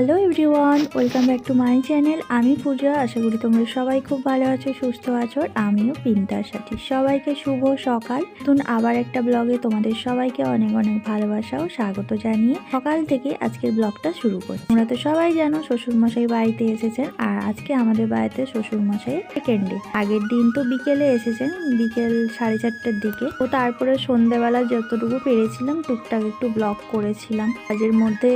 Hello everyone welcome back to my channel আমি পূজা, আশা করি তোমরা সবাই খুব ভালো আছো, সুস্থ আছো আমিও পিন্তার সাথে। সবাইকে শুভ সকাল। নতুন আবার একটা ব্লগে তোমাদের সবাইকে অনেক অনেক ভালোবাসা ও স্বাগত জানিয়ে সকাল থেকে আজকের ব্লগটা শুরু করি তোমরা তো সবাই জানো শ্বশুরমশাই বাড়িতে এসেছেন, আর আজকে আমাদের বাড়িতে শ্বশুরমশাই সেকেন্ড ডে আগের দিন তো বিকেলে এসেছেন, বিকেল সাড়ে চারটের দিকে। ও তারপরে সন্ধেবেলা যতটুকু পেরেছিলাম, টুকটাক একটু ব্লগ করেছিলাম। কাজের মধ্যে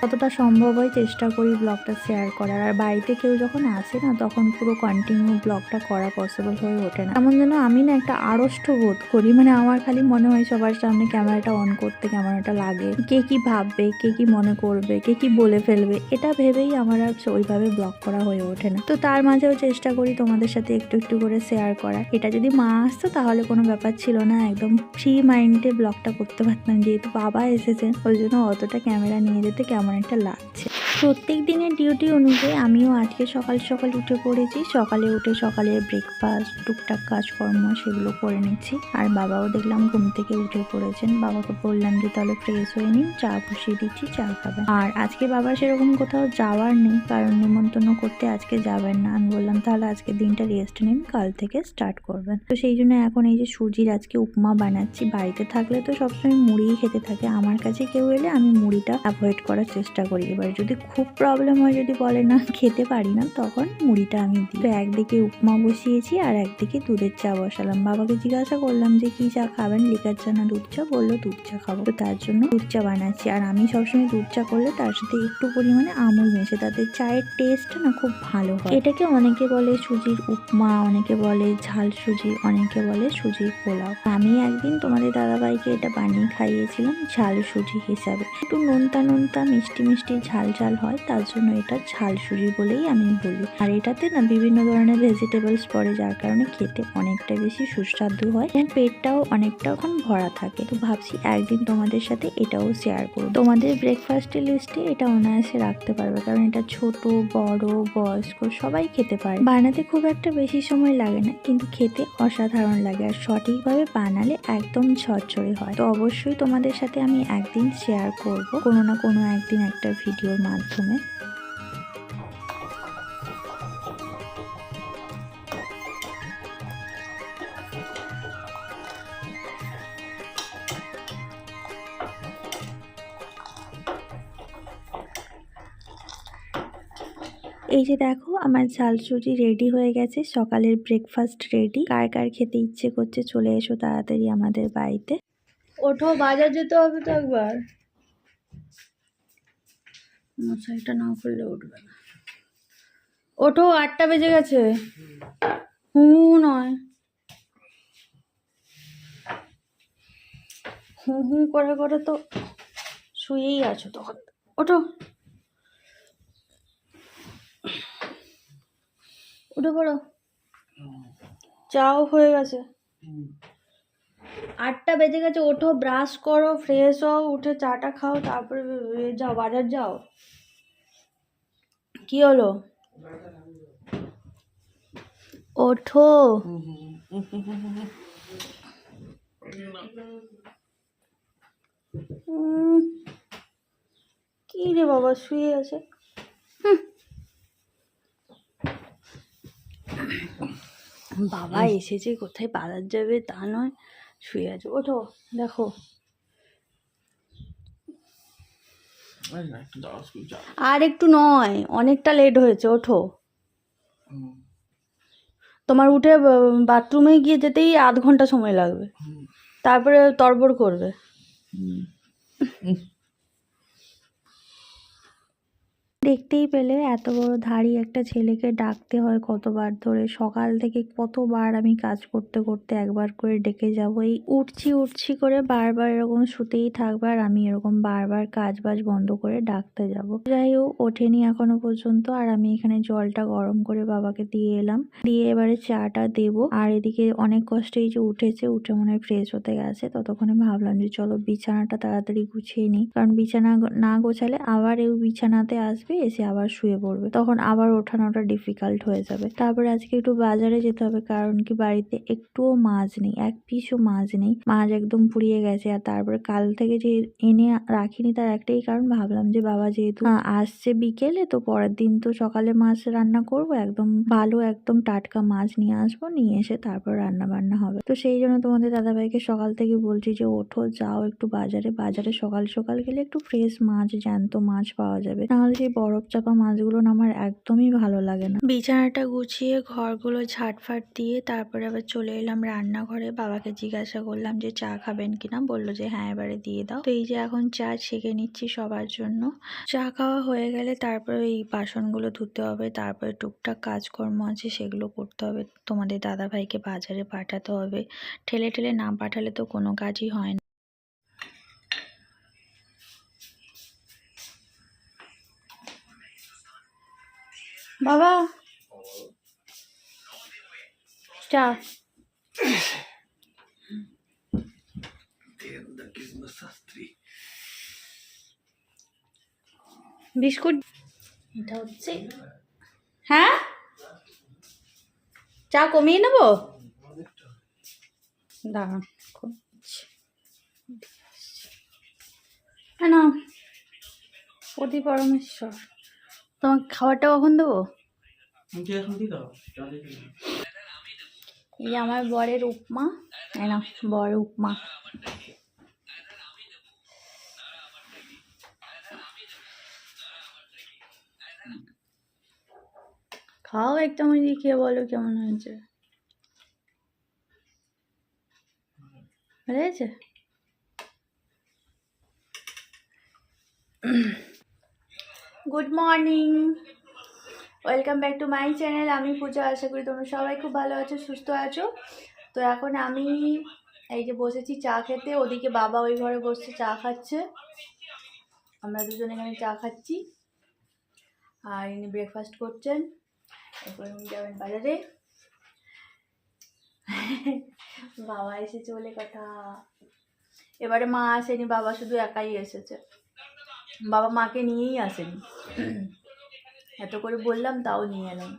যতটা সম্ভব হয় চেষ্টা করি ব্লগটা শেয়ার করার। আর বাড়িতে কেউ যখন আসে না, তখন পুরো কন্টিনিউ ব্লগটা করা পসিবল হয়ে ওঠে না। এমন যেন আমি না একটা আড়ষ্ট বোধ করি। মানে আমার খালি মনে হয় সবার সামনে ক্যামেরাটা অন করতে ক্যামেরাটা লাগে। কে কি ভাববে, কে কি মনে করবে, কে কি বলে ফেলবে, এটা ভেবেই আমার আর ওইভাবে ব্লগ করা হয়ে ওঠে না। তো তার মাঝেও চেষ্টা করি তোমাদের সাথে একটু একটু করে শেয়ার করা এটা যদি মা আসতো, তাহলে কোনো ব্যাপার ছিল না। একদম ফ্রি মাইন্ডে ব্লগটা করতে পারতাম। যেহেতু বাবা এসেছেন ওই জন্য অতটা ক্যামেরা নিয়ে যেতে কেমন একটা লাগছে। প্রত্যেক দিনের ডিউটি অনুযায়ী আমিও আজকে সকাল সকাল উঠে পড়েছি। সকালে উঠে সকালে ব্রেকফাস্ট টুকটাক কাজকর্ম সেগুলো করে নিচ্ছি। আর বাবাও দেখলাম ঘুম থেকে উঠে পড়েছেন। বাবাকে বললাম যে, তাহলে ফ্রেশ হয়ে নিন, চা বসিয়ে দিচ্ছি, চা খাবেন। আর আজকে বাবার সেরকম কোথাও যাওয়ার নেই, কারণ নিমন্ত্রণ করতে আজকে যাবেন না। আমি বললাম, তাহলে আজকে দিনটা রেস্ট নিন, কাল থেকে স্টার্ট করবেন। তো সেই জন্য এখন এই যে সুজির আজকে উপমা বানাচ্ছি, বাড়িতে থাকলে তো সবসময় মুড়িই খেতে থাকে। আমার কাছে কেউ এলে আমি মুড়িটা অ্যাভয়েড করার চেষ্টা করি। এবার যদি খুব প্রবলেম হয় যদি বলে না, খেতে পারি না, তখন মুড়িটা আমি দিই। তো একদিকে উপমা বসিয়েছি আর একদিকে দুধের চা বসালাম। বাবাকে জিজ্ঞাসা করলাম যে, কি চা খাবেন? লিকার চা না দুধ চা? বলল, দুধ চা খাব। তো তার জন্য দুধ চা বানাচ্ছি। আর আমি সবসময় দুধ চা করলে তার সাথে একটু পরিমাণে আমুল মেশে। তাতে চায়ের টেস্ট না খুব ভালো হয়। এটাকে অনেকে বলে সুজির উপমা, অনেকে বলে ঝাল সুজি, অনেকে বলে সুজির পোলাও। আমি একদিন তোমাদের দাদাভাইকে এটা বানিয়ে খাইয়েছিলাম ঝাল সুজি হিসাবে। একটু নোনতা নোনতা মিষ্টি মিষ্টি ঝাল ঝাল হয়, তার জন্য এটা ঝাল সুজি বলেই আমি বলি। আর এটাতে না বিভিন্ন ধরনের ভেজিটেবলস পড়ে, যার কারণে খেতে অনেকটা বেশি সুস্বাদু হয় এবং পেটটাও অনেকটা এখন ভরা থাকে। তো ভাবছি একদিন তোমাদের সাথে এটাও শেয়ার করব। তোমাদের ব্রেকফাস্টের লিস্টে এটা অনায়াসে রাখতে পারবে, কারণ এটা ছোট, বড়, বয়স্ক, সবাই খেতে পারে। বানাতে খুব একটা বেশি সময় লাগে না, কিন্তু খেতে অসাধারণ লাগে আর সঠিকভাবে বানালে একদম ঝরঝরে হয়। তো অবশ্যই তোমাদের সাথে আমি একদিন শেয়ার করব, কোনো না কোনো একদিন একটা ভিডিওর মাধ্যমে। এই যে দেখো, আমার ঝাল সুজি রেডি হয়ে গেছে, সকালের ব্রেকফাস্ট রেডি কার কার খেতে ইচ্ছে করছে চলে এসো তাড়াতাড়ি আমাদের বাড়িতে। ওঠো, বাজার যেতে হবে তো একবার। মশারিটা না করলে উঠবে না। ওঠো, আটটা বেজে গেছে। হু, নয়। হু হু করে করে তো শুয়েই আছো তখন। ওঠো। উঠে পড়ো। চাও হয়ে গেছে। আটটা বেজে গেছে, ওঠো ব্রাশ করো ফ্রেশ হও, উঠে চাটা খাও, তারপরে যাও, বাজার যাও। কি হলো? ওঠো। কি রে বাবা, শুয়ে আছে? বাবা এসেছে, কোথায় বাজার যাবে তা নয়। শুয়ে আছে ওঠো দেখো। আর একটু নয় অনেকটা লেট হয়েছে ওঠো। তোমার উঠে বাথরুমে গিয়ে যেতেই আধ ঘণ্টা সময় লাগবে। তারপরে তরবর করবে। দেখতেই পেলে এত বড় ধাড়ি একটা ছেলেকে ডাকতে হয় কতবার ধরে। সকাল থেকে কতবার আমি কাজ করতে করতে একবার করে ডেকে যাব। এই উঠছি উঠছি করে বারবার এরকম শুতেই থাকবে আর আমি এরকম বারবার কাজ বাজ বন্ধ করে ডাকতে যাব। যাই হোক, ওঠেনি এখনও পর্যন্ত আর আমি এখানে জলটা গরম করে বাবাকে দিয়ে এলাম। দিয়ে এবারে চাটা দেব। আর এদিকে অনেক কষ্টে এই যে উঠেছে, উঠে মনে হয় ফ্রেশ হতে গেছে। ততক্ষণে ভাবলাম যে চলো বিছানাটা তাড়াতাড়ি গুছিয়ে নিই। কারণ বিছানা না গোছালে আবার এই বিছানাতে আসবে। এসে আবার শুয়ে পড়বে। তখন আবার ওঠানোটা ডিফিকাল্ট হয়ে যাবে। তারপরে আজকে একটু বাজারে যেতে হবে, কারণ কি বাড়িতে একটুও মাছ নেই, এক পিসও মাছ নেই। মাছ একদম পুড়িয়ে গেছে, আর তারপরে কাল থেকে যে এনে রাখিনি তার একটাই কারণ, ভাবলাম যে বাবা যেহেতু আসছে বিকেলে, তো পরের দিন তো সকালে মাছ রান্না করব, একদম ভালো, একদম টাটকা মাছ নিয়ে আসব, নিয়ে এসে তারপর রান্না বান্না হবে। তো সেই জন্য তোমাদের দাদাভাইকে সকাল থেকে বলছি যে, ওঠো, যাও একটু বাজারে। বাজারে সকাল সকাল গেলে একটু ফ্রেশ মাছ, জ্যান্ত মাছ পাওয়া যাবে। নাহলে সেই বরফ চাপা মাছগুলো আমার একদমই ভালো লাগে না। বিছানাটা গুছিয়ে ঘরগুলো ঝাটফাট দিয়ে তারপরে আবার চলে এলাম রান্নাঘরে। বাবাকে জিজ্ঞাসা করলাম যে, চা খাবেন কিনা বলল যে হ্যাঁ এবারে দিয়ে দাও। তো এই যে এখন চা ছেঁকে নিচ্ছি সবার জন্য। চা খাওয়া হয়ে গেলে তারপরে এই বাসনগুলো ধুতে হবে, তারপরে টুকটাক কাজকর্ম আছে সেগুলো করতে হবে। তোমাদের দাদাভাইকে বাজারে পাঠাতে হবে। ঠেলে ঠেলে না পাঠালে তো কোনো কাজই হয় না। বাবা। চা বিস্কুট। এটা হচ্ছে। হ্যাঁ? চা কমিয়ে নেব? দাঁড়ান না প্রতি পরমেশ্বর। তোমাকে খাবারটা কখন দেবো? এই আমার বরের উপমা না বর উপমা। খাও একটা মুরগি খেয়ে বলো কেমন হয়েছে। ভালো হয়েছে? Good morning welcome back to my channel আমি পূজা, আশা করি তোমরা সবাই খুব ভালো আছো, সুস্থ আছো। তো এখন আমি এই যে বসেছি চা খেতে, ওদিকে বাবা ওই ঘরে বসছে, চা খাচ্ছে। আমরা দুজন এখানে চা খাচ্ছি। আর ইনি ব্রেকফাস্ট করছেন। এরপর উনি যাবেন বাজারে। বাবা এসেছে বলে কথা। এবারে মা আসেনি, বাবা শুধু একাই এসেছে। বাবা মাকে নিয়েই আসেন। এত করে বললাম তাও নিয়ে এলাম।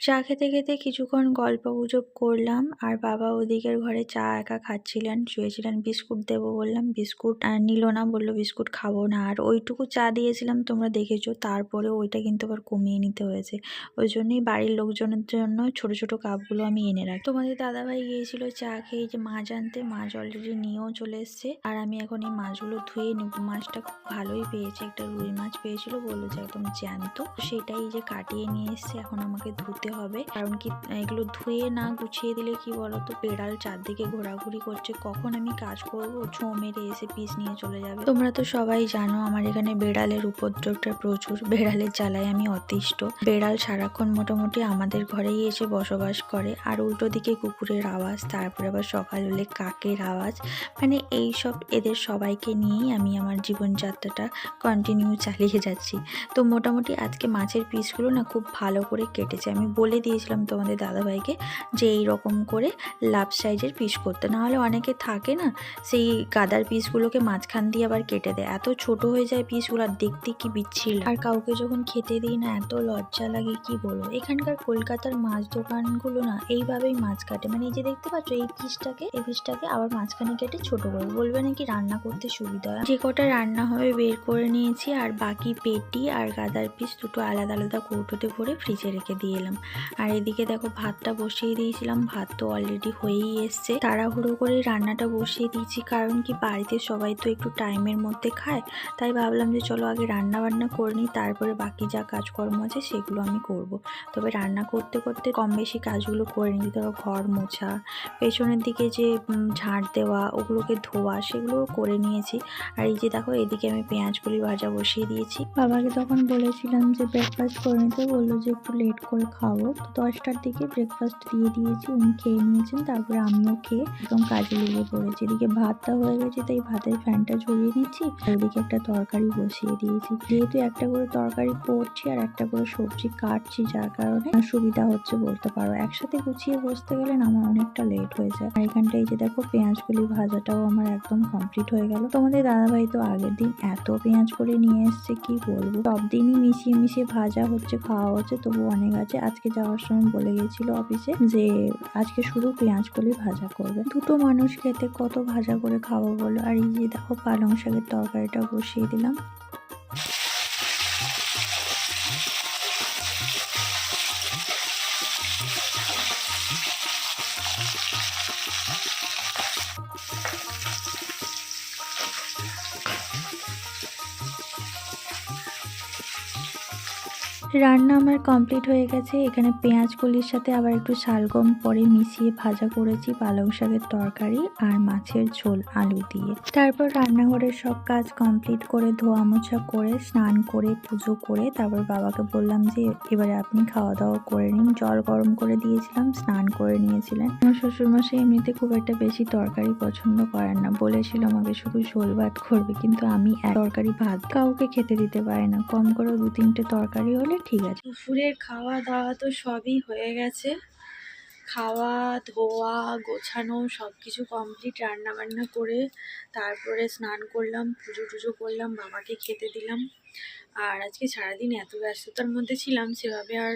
চা খেতে খেতে কিছুক্ষণ গল্প গুজব করলাম আর বাবা ওদিকের ঘরে চা একা খাচ্ছিলেন, শুয়েছিলেন, বিস্কুট দেবো বললাম। বিস্কুট নিল না বলল, বিস্কুট খাব না। আর ওইটুকু চা দিয়েছিলাম, তোমরা দেখেছ তারপরে ওইটা কিন্তু আবার কমিয়ে নিতে হয়েছে। ওই জন্যই বাড়ির লোকজনের জন্য ছোট ছোট কাপগুলো আমি এনে রাখি। তোমাদের দাদাভাই গিয়েছিল চা খেয়ে, যে মাছ আনতে মাছ অলরেডি নিয়েও চলে এসছে। আর আমি এখন এই মাছগুলো ধুয়ে নেব। মাছটা খুব ভালোই পেয়েছে, একটা রুই মাছ পেয়েছিল বলল যে একদম জ্যান্ত। সেটাই যে কাটিয়ে নিয়ে এসছে, এখন আমাকে ধুতে হবে। কারণ কি, এগুলো ধুয়ে না গুছিয়ে দিলে কি বলতো? বেড়াল চারদিকে ঘোরাঘুরি করছে। কখন আমি কাজ করব? ছো মেরে এসে পিস নিয়ে চলে যাবে। তোমরা তো সবাই জানো, আমার এখানে বেড়ালের উপদ্রবটা প্রচুর। বেড়ালের জ্বালায় আমি অতিষ্ঠ। বেড়াল সারাক্ষণ মোটামুটি আমাদের ঘরেই এসে বসবাস করে। আর উল্টো দিকে কুকুরের আওয়াজ, তারপরে আবার সকাল হলে কাকের আওয়াজ। মানে এই সব এদের সবাইকে নিয়েই আমি আমার জীবনযাত্রাটা কন্টিনিউ চালিয়ে যাচ্ছি। তো মোটামুটি আজকে মাছের পিসগুলো না খুব ভালো করে কেটেছে। আমি বলে দিয়েছিলাম তোমাদের দাদাভাইকে যে এই রকম করে লাভ সাইজের পিস করতে। নাহলে অনেকে থাকে না, সেই গাদার পিসগুলোকে মাঝখান দিয়ে আবার কেটে দেয়। এত ছোট হয়ে যায় পিসগুলো, আর দেখতে কি বিচ্ছিল আর কাউকে যখন খেতে দিই না, এত লজ্জা লাগে, কি বলব? এখানকার কলকাতার মাছ দোকানগুলো না, এইভাবেই মাছ কাটে। মানে এই যে দেখতে পাচ্ছ, এই পিসটাকে এই পিসটাকে আবার মাঝখানে কেটে ছোট করে। বলবে নাকি রান্না করতে সুবিধা হয়? যে কটা রান্না হবে বের করে নিয়েছি, আর বাকি পেটি আর গাদার পিস দুটো আলাদা আলাদা কৌটোতে ভরে ফ্রিজে রেখে দিয়ে এলাম। আর এদিকে দেখো ভাতটা বসিয়ে দিয়েছিলাম, ভাত তো অলরেডি হয়েই এসছে। তাড়াহুড়ো করে রান্নাটা বসিয়ে দিয়েছি, কারণ কি বাড়িতে সবাই তো একটু টাইমের মধ্যে খায়, তাই ভাবলাম যে চলো আগে রান্না বান্না করে নিই, তারপরে বাকি যা কাজকর্ম আছে সেগুলো আমি করব। তবে রান্না করতে করতে কম বেশি কাজগুলো করে নিই, ধরো ঘর মোছা, পেছনের দিকে যে ঝাড় দেওয়া, ওগুলোকে ধোয়া সেগুলো করে নিয়েছি। আর এই যে দেখো, এদিকে আমি পেঁয়াজগুলি ভাজা বসিয়ে দিয়েছি। বাবাকে তখন বলেছিলাম যে ব্রেকফাস্ট করে নিতে, বলল যে একটু লেট করে খাব খাব। তো দশটার দিকে ব্রেকফাস্ট দিয়ে দিয়েছি, উনি খেয়ে নিয়েছেন, তারপরে আমিও খেয়ে একদম কাজে লেগে পড়েছি। এদিকে ভাতটা হয়ে গেছে, তাই ভাতের ফ্যানটা ঝরিয়ে নিচ্ছি। আর ওদিকে একটা তরকারি বসিয়ে দিয়েছি। যেহেতু একটা করে তরকারি করছি আর একটা করে সবজি কাটছি, যার কারণে সুবিধা হচ্ছে বলতে পারো। একসাথে গুছিয়ে বসতে গেলে আমার অনেকটা লেট হয়ে যায়। আর এখানটায় যে দেখো পেঁয়াজগুলি ভাজাটাও আমার একদম কমপ্লিট হয়ে গেল। তোমাদের দাদাভাই তো আগের দিন এত পেঁয়াজ করে নিয়ে এসছে, কি বলব? সব দিনই মিশিয়ে মিশিয়ে ভাজা হচ্ছে, খাওয়া হচ্ছে তবু অনেক আছে। আজকে যাওয়ার সময় বলে গেছিল অফিসে যে, আজকে শুধু পেঁয়াজ কলি ভাজা করবে। দুটো মানুষ খেতে কত ভাজা করে খাব বলো? আর এই যে দেখো পালং শাকের তরকারিটা বসিয়ে দিলাম। রান্না আমার কমপ্লিট হয়ে গেছে। এখানে পেঁয়াজ কলির সাথে আবার একটু শালগম পরে মিশিয়ে ভাজা করেছি পালং শাকের তরকারি আর মাছের ঝোল আলু দিয়ে। তারপর রান্নাঘরের সব কাজ কমপ্লিট করে ধোয়া মোছা করে স্নান করে পুজো করে তারপর বাবাকে বললাম যে, এবারে আপনি খাওয়া দাওয়া করে নিন। জল গরম করে দিয়েছিলাম, স্নান করে নিয়েছিলেন। আমার শ্বশুরমশাই এমনিতে খুব একটা বেশি তরকারি পছন্দ করেন না। বলেছিল আমাকে শুধু ঝোল ভাত করবে, কিন্তু আমি এক তরকারি ভাত কাউকে খেতে দিতে পারি না। কম করে দু তিনটে তরকারি হলে ঠিক আছে। দুপুরের খাওয়া দাওয়া তো সবই হয়ে গেছে। খাওয়া ধোয়া গোছানো সব কিছু কমপ্লিট রান্না বান্না করে তারপরে স্নান করলাম পুজো টুজো করলাম, বাবাকে খেতে দিলাম। আর আজকে সারাদিন এত ব্যস্ততার মধ্যে ছিলাম, সেভাবে আর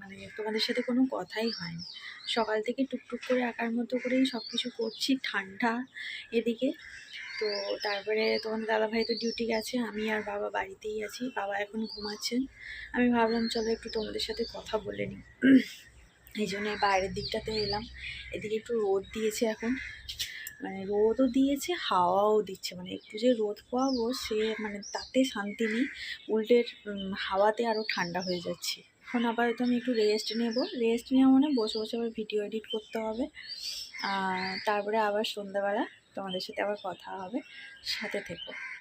মানে তোমাদের সাথে কোনো কথাই হয়নি। সকাল থেকে টুকটুক করে একার মতো করেই সব কিছু করছি, ঠান্ডা এদিকে। তো তারপরে তোমাদের দাদাভাই তো ডিউটি গেছে, আমি আর বাবা বাড়িতেই আছি, বাবা এখন ঘুমাচ্ছেন। আমি ভাবলাম, চলো একটু তোমাদের সাথে কথা বলে নিই। এই জন্য বাইরের দিকটাতে এলাম। এদিকে একটু রোদ দিয়েছে এখন। মানে রোদও দিয়েছে, হাওয়াও দিচ্ছে। মানে একটু যে রোদ পাবো সে মানে তাতে শান্তি নেই। উল্টের হাওয়াতে আরও ঠান্ডা হয়ে যাচ্ছে। এখন আপাতত আমি একটু রেস্ট নেব। রেস্ট নেওয়া মানে বসে বসে আবার ভিডিও এডিট করতে হবে। তারপরে আবার সন্ধ্যাবেলা তোমাদের সাথে আবার কথা হবে। সাথে থেকো।